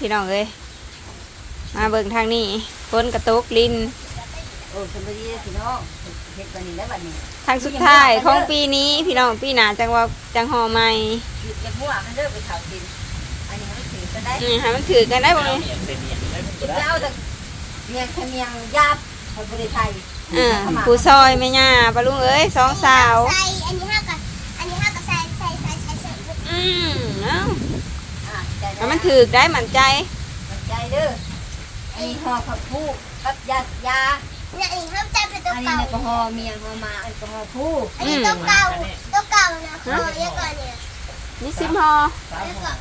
พี่น้องเอ้ยมาเบิ่งทางนี้ฝนกระตกลินโอ้สมบูรณ์พี่น้องเฮ็ดบันนี้แล้วบัดนี้ทางสุดท้ายของปีนี้พี่น้องปีหน้าจังว่าจังหอใหม่หยุดจะมั่วมันเลิกไปข่าวกินอันนี้มันถือก็ได้นี่ให้มันถือกันได้บ่เอาเนี่ยเมียนเป็นเมียนได้ผมก็จะได้เอาแต่เมียงแค่เมียงยาบคนบริไทยอ่าผู้ซอยแม่ย่าปะลุงเอ้ยสองสาวใส่อันนี้ห้ากับอันนี้ห้ากับใส่ใส่ใส่ใส่ใส่อืมเอ้า อ่าใจให้มันถือได้มั่นใจมันใจเด้ออันนี้ห่อผักผู้กับยายาเนี่ยอันนี้ห้ามจับเป็นตัวอันนี้เก่าเนี่ยก็ห่อเมียงห่อมาอันก็ห่อผู้อันนี้ตัวเก่าตัวเก่านะคอเยอะกว่าเนี่ยมีสิบหอสามห่อ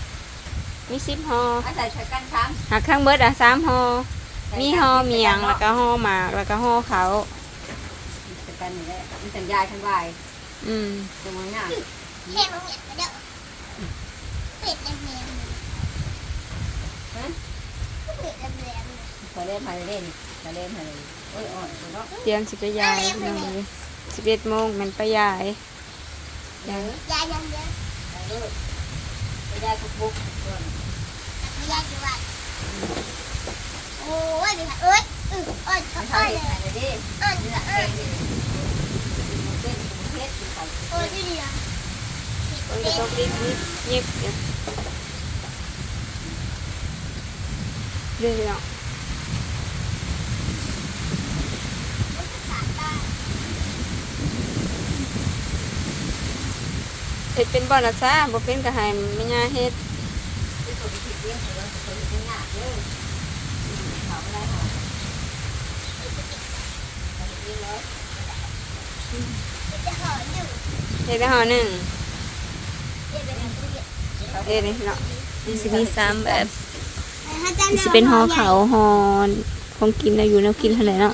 มีสิบหออันใส่ใช้กันช้หักข้างเบิดอะสามหอำมีหอเมียงแล้วก็หอหมากแล้วก็หอเขาใส่กันนี่แหละมันสัญญาทันวายอืมตรงนี้น่ะแค่มันเนี่ยเดี๋ยวเป็ดแหลมๆ ฮะ เป็ ดแหลมขอเล่นมาเล่นขอเล่นมาเลยโอ้ยอ่อนเนาะเตรียมสิไปยายพี่น้องเลยสิบเอ็ดโมงมันไปยายเดี๋ยๆยายยังเยอะไปเลยไปได้ทุกบุกก่อนไม่ยายกี่วันโอ้ยเดี๋ยวเอ้ยเอออ่อนมันอ่อนทำเลยอะไรดิอ่อนนี่แหละอ่อนเป็นเป็นเพชรเขาโอ้ยดีอะฝนกระตกรีบยิบยิบเรื่อยๆ เนาะสามได้เฮ็ดเป็นบ่อนะซ่าบ่เป็นก็ให้แม่ย่าเฮ็ดที่ตัวที่เลี้ยวหนักเลยไม่ได้ห่อหนึ่งเฮ็ดได้ห่อหนึ่งเดี๋ยวไปทำตู้เย็นเฮ็ดนี่เนาะนี่สิมีสามแบบ สิเป็นห่อเขาวห่อของกินแล้วอยู่แนวกินเท่าไหร่เนาะ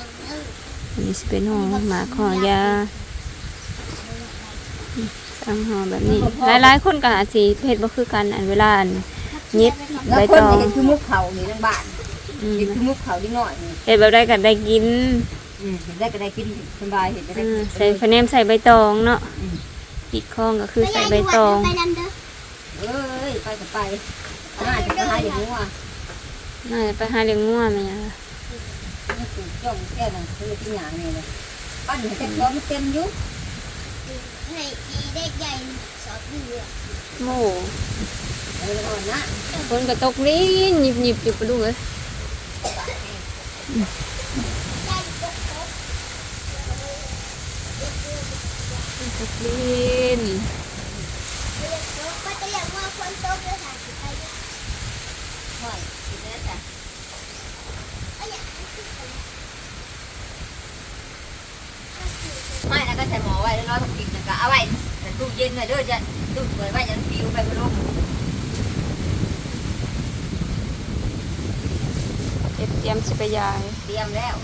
อันนี้สิเป็นห่อหมากห่อยาสามห่อแบบนี้ หลายๆคนก็อาจสิเฮ็ดบ่คือกันอันเวลาอันยิบแล้วใบคนตอง เห็นคือมุกเขาอยู่ทั้งบ้านอืมเห็นคือมุกเขาที่หน่อยเฮ็ดแบบใดก็ได้กินเห็นได้ก็ได้กินสบายเห็นได้อืมใส่คะแนนใส่ใบตองเนาะปีกข้องก็คือใส่ใบตองไปนั่นเด้อเอ้ยไปกับไปน่าจะไปหาอย่างนี้ว่ะ น่าจะไปหาเลี้ยงงัวแม่ย่านี่คือจ้องแก้วนั่นคือที่หยางนี่เลยปั้นให้เต็มร้อมเต็มยุให้อีเด็กใหญ่สอบเดือโม่เอออ่อนนะฝนก็ตกนี่หยิบๆอยู่ปะลูกเอ้ยใหญ่ตกตกตกดินเรียกตกก็จะเรียกว่าคนตกเลยค่ะสิไป ค่อยกินแล้วจ้ะ เอ้ยอย่า ไม่แล้วก็ใส่หมอไว้แล้วน้อยต้องกินนะก็ เอาไว้แต่ตู้เย็นหน่อยเด้อจะตู้เปิดไว้ยันฟิวไปพัดลมเก็บเตรียมสิไปยายเตรียมแล้ว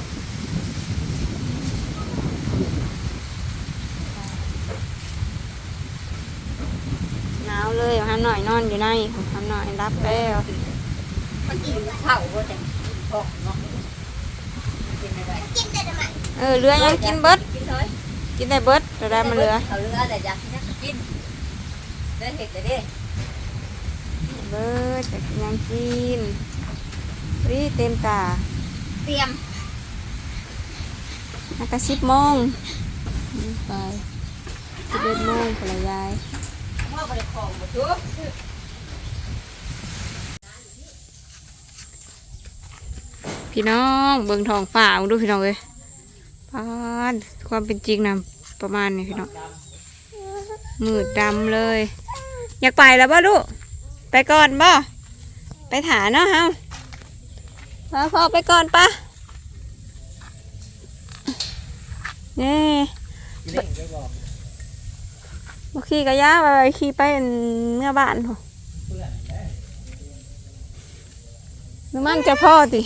หนาวเลยห้ามหน่อยนอนอยู่ในห้ามหน่อยรับแล้วมันกินข้าวก็แต่พอกเนาะกินอะไรกินแต่ทำไมเออเรือยังกินเบิดกินเลยกินได้เบิด แต่ได้มันเรือเอาเรือแต่อยากกินเดินเห็ดแต่ดิเบิดแต่กินยังกินรีเต็มตา เตรียมนักกระสิบโมงไปสิบเอ็ดโมงพลยายหม้อบริของหมดทุกพี่น้องเบิ่งทองฝ่าดูพี่น้องเลยพาดความเป็นจริงนะ ประมาณนี้พี่น้องมืดดำเลย อยากไปแล้วบ่ลูกไปก่อนบ่ไปถาเนาะเฮามาพอไปก่อนปะนี่บ่ขี่กระยาไปขี่ไปเมื่อบ้านพอน้ำมันจะพ่อติ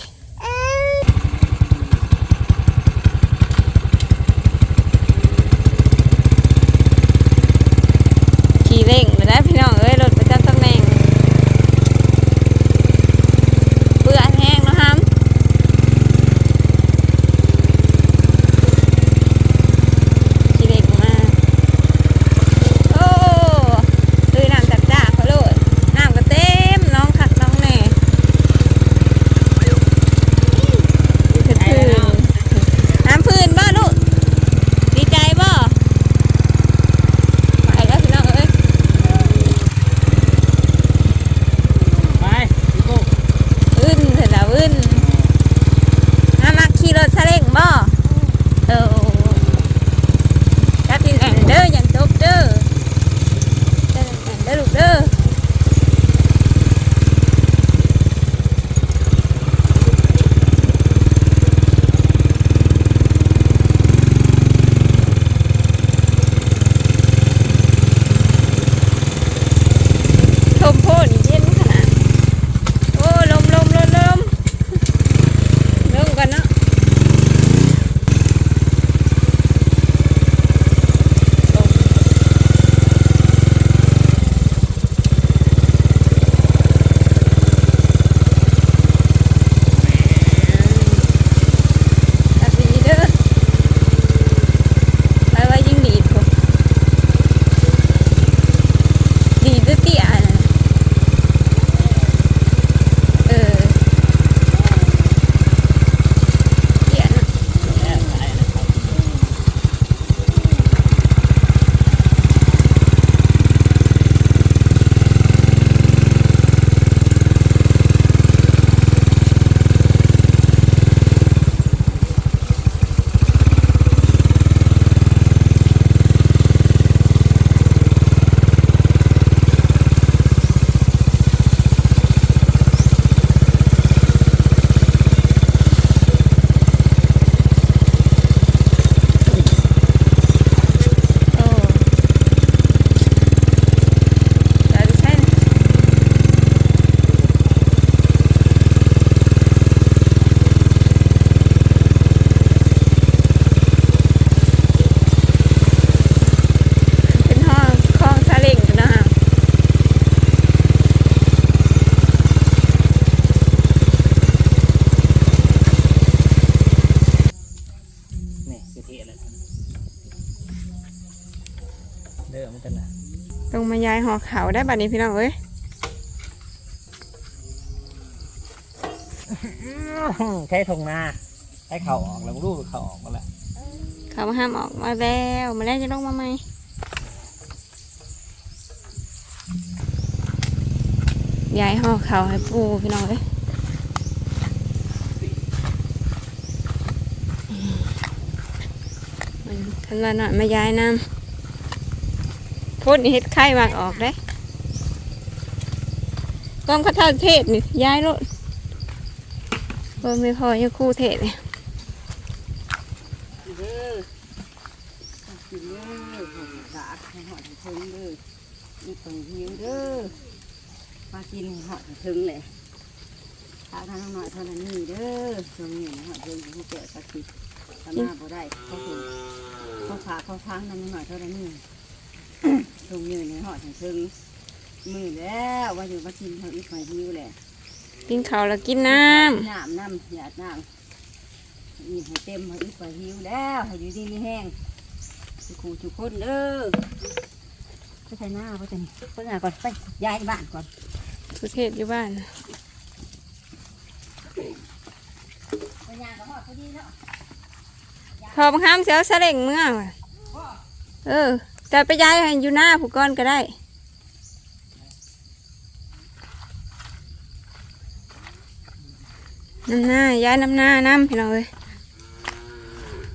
ายหอเขาได้บัดนี้พี่น้องเอ้ยใช้ทงนาให้เขาออกแล้วลูกเขาออกมาแล้วเขามาห้ามออกมาแล้วมาแล้วจะลงมาไหมยายห่อเขาให้ปูพี่น้องเอ้ยมันทันวันหน่อยมายายน้ำ พูดนี่เฮ็ดไข่มากออกได้กองข้าวเท่าเทศนี่ย้ายรถเพิ่มไม่พอยังคู่เทศเนี่ยเด้อกินเด้อผมาให้หอดให้ถึงเด้อนี่ตรงหิวเด้อมากินห้หอดถึงเลยถ้าทางหน่อยเท่านั้นนี่เด้อตรงนี้หอดถึงผู้เจ้าสักทีถ้ามาบ่ได้เขาถึงเขาพาเขาพังนั่นหน่อยเท่านั้นนี่ ตรงนี้ในหอดให้ถึงมือแล้วว่าอยู่มากินเขาอีกหน่อยหิวแหละกินข้าวแล้วกินน้น้ำน้ำหยาดน้ำนี่ให้เต็มให้อีกหน่อยหิวแล้วให้อยู่ดีมีแห้งทุกคู่ทุกคนเด้อไปใส่หน้าไปใส่ไปหน้าก่อนไปย้ายบ้านก่อนำสุเทศอยู่บ้านไปย่างก็หอดพอดีเนาะพอบังคับเสียวสะเล่งเมื่อว่ะเออ แต่ไปย้ายให้อยู่หน้าผู้ก้อนก็ได้ น้ำหน้าย้ายน้ำหน้าน้ำพี่น้องเอ้ย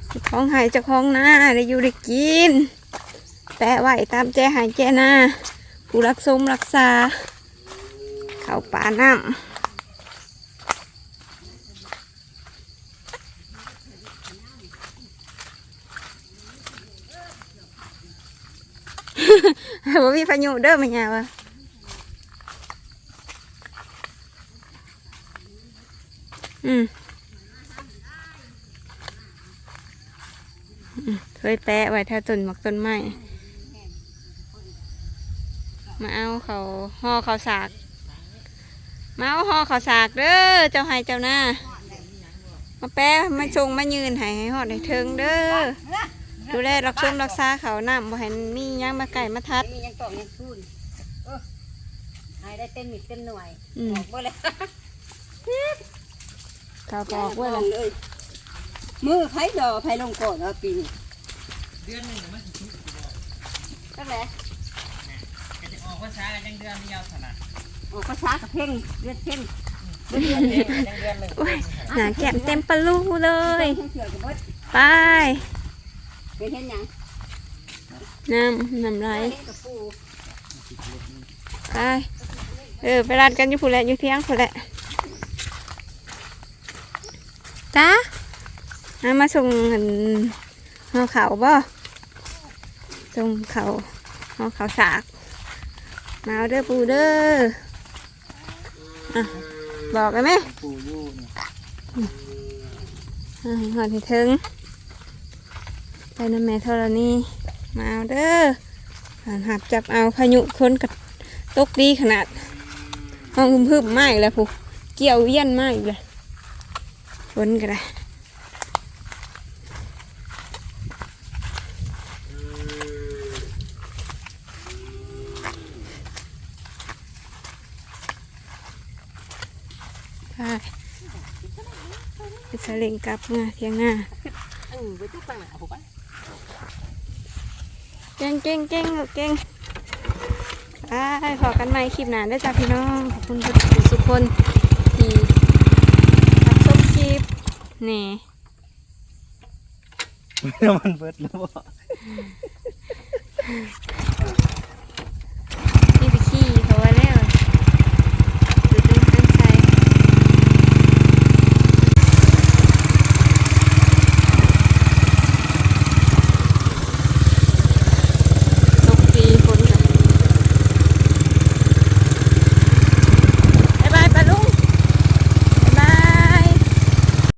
เจ้าของหายจ้าของหน้าได้อยู่ได้กิน แปะไหวตามแจหายแจหน้าผู้รักสมรักษา เขาป่าน้ำ บ่มีพายุเด้อแม่ยาวะอืมเคยแปะไว้ถ้าต้นหมักต้นไม้มาเอาเขาห่อเขาสาก มาเอาห่อเขาสากเด้อเจ้าให้เจ้าหน้ามาแปะมาชงมายืนให้ให้หอดให้เทิงเด้อ ดูแลรักชมรักษาเขาน้ำบ่ให้มีหยังมาไก่มาทัด มียังตอกยังพูนเออให้ได้เต็มมิดเต็มหน่วยอืม บอกบ่เลยเขาบอกว่าเลยมือไผ่ดอกไผ่ลงก่อนเอาปีนี้เดือนหนึ่งมันถึงก็แหละจะจะออกภาษากันยังเดือนเดียวขนาดออกภาษากับเพ่งเดือนเพ่งเดือนยังเดือนหนึ่งโอ้ยหนาแก้มเต็มปลาลูเลย เพ่งเถื่อนกับเบิดไป เป็นเห็นหยังน้ำน้ำไหลเห็นกับปูไปเออไปรัดกันอยู่ผู้นแหละอยู่เที่ยงผู้นแหละจ้าเอามาส่งเงินห่อเขาวบ่ส่งเขาห่อเขาวสาก มาเอาเด้อปูเด้ออะบอกกันไหมปูยู่เนี่ยอ่าหอดให้ถึง ไปน้ำแม่ธรณีมาเอาเด้อหับจับเอาพายุคนกับตกดีขนาดห้องพึ่มไม้แล้วผู้เกี่ยวเยี่ยนไม้เลยคนก็ได้ไปไปสลิงกลับมาเที่ยงหน้าเออไปตุ๊กตั้งหนาผมไป เก่งเก่งเก่งเก่งไปขอกันใหม่คลิปหน้าได้วยจ้าพี่น้อง ขอบคุณทุกคนทุกคนที่รับชมคลิปนี่แล้วมันเบิดแล้วบ่